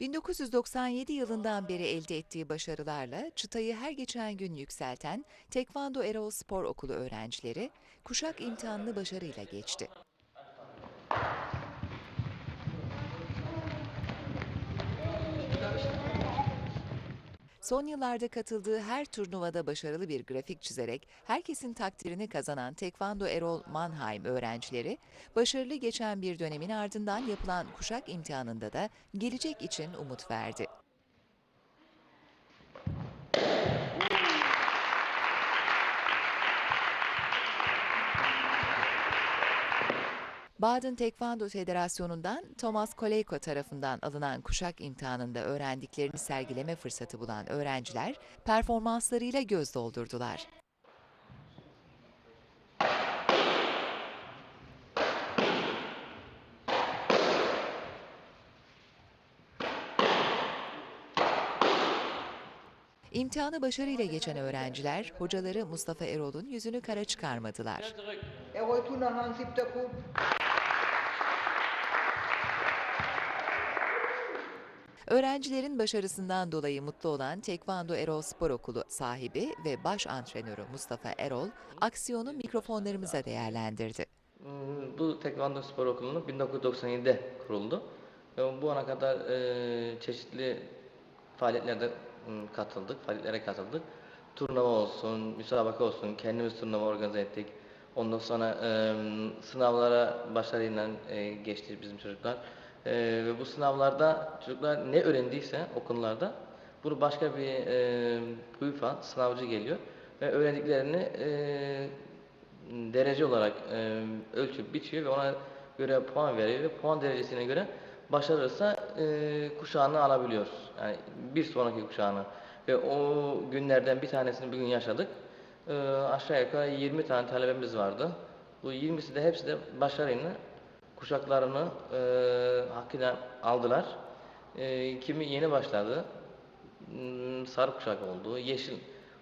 1997 yılından beri elde ettiği başarılarla çıtayı her geçen gün yükselten Tekvando Erol Spor Okulu öğrencileri kuşak imtihanını başarıyla geçti. Son yıllarda katıldığı her turnuvada başarılı bir grafik çizerek herkesin takdirini kazanan Tekvando Erol Mannheim öğrencileri, başarılı geçen bir dönemin ardından yapılan kuşak imtihanında da gelecek için umut verdi. Baden Tekvando Federasyonu'ndan Thomas Koleyko tarafından alınan kuşak imtihanında öğrendiklerini sergileme fırsatı bulan öğrenciler performanslarıyla göz doldurdular. İmtihanı başarıyla geçen öğrenciler, hocaları Mustafa Erol'un yüzünü kara çıkarmadılar. Öğrencilerin başarısından dolayı mutlu olan Tekvando Erol Spor Okulu sahibi ve baş antrenörü Mustafa Erol, aksiyonu mikrofonlarımıza değerlendirdi. Hmm, Bu Tekvando Spor Okulu'nu 1997'de kuruldu. Bu ana kadar e, çeşitli faaliyetlerde hmm, katıldık, faaliyetlere katıldık. Turnuva olsun, müsabaka olsun, kendimiz turnuva organize ettik. Ondan sonra e, sınavlara başarıyla e, geçti bizim çocuklar. E, ve bu sınavlarda çocuklar ne öğrendiyse okullarda bunu başka bir e, UEFA sınavcı geliyor ve öğrendiklerini e, derece olarak e, ölçüp biçiyor ve ona göre puan veriyor ve puan derecesine göre başarırsa e, kuşağını alabiliyor. Yani bir sonraki kuşağını. Ve o günlerden bir tanesini bugün yaşadık. E, aşağı yukarı 20 tane talebemiz vardı. Bu 20'si de hepsi de başarıyla kuşaklarını e, hakkıyla aldılar. E, kimi yeni başladı, Hmm, sarı kuşak oldu, yeşil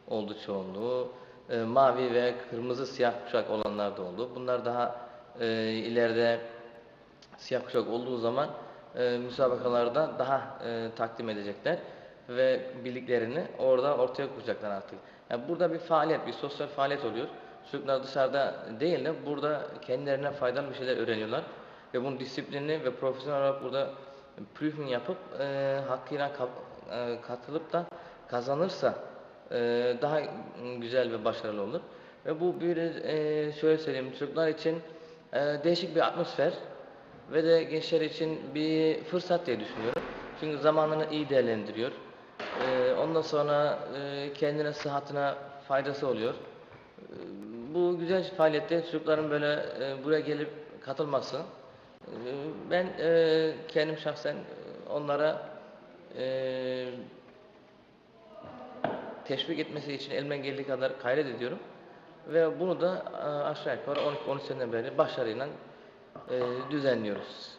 oldu çoğunluğu, e, mavi ve kırmızı siyah kuşak olanlar da oldu. Bunlar daha e, ileride siyah kuşak olduğu zaman e, müsabakalarda daha e, takdim edecekler ve bildiklerini orada ortaya koyacaklar artık. Yani burada bir faaliyet, bir sosyal faaliyet oluyor. Çocuklar dışarıda değil de burada kendilerine faydalı bir şeyler öğreniyorlar ve bunun disiplinli ve profesyonel olarak burada prüfing yapıp e, hakkıyla kap- e, katılıp da kazanırsa e, daha güzel ve başarılı olur. Ve bu bir e, şöyle söyleyeyim çocuklar için e, değişik bir atmosfer ve de gençler için bir fırsat diye düşünüyorum. Çünkü zamanını iyi değerlendiriyor. E, ondan sonra e, kendine sıhhatine faydası oluyor. E, bu güzel faaliyette çocukların böyle e, buraya gelip katılması ben e, kendim şahsen e, onlara e, teşvik etmesi için elimden geldiği kadar gayret ediyorum. Ve bunu da e, aşağı yukarı 12-13 seneden beri başarıyla e, düzenliyoruz.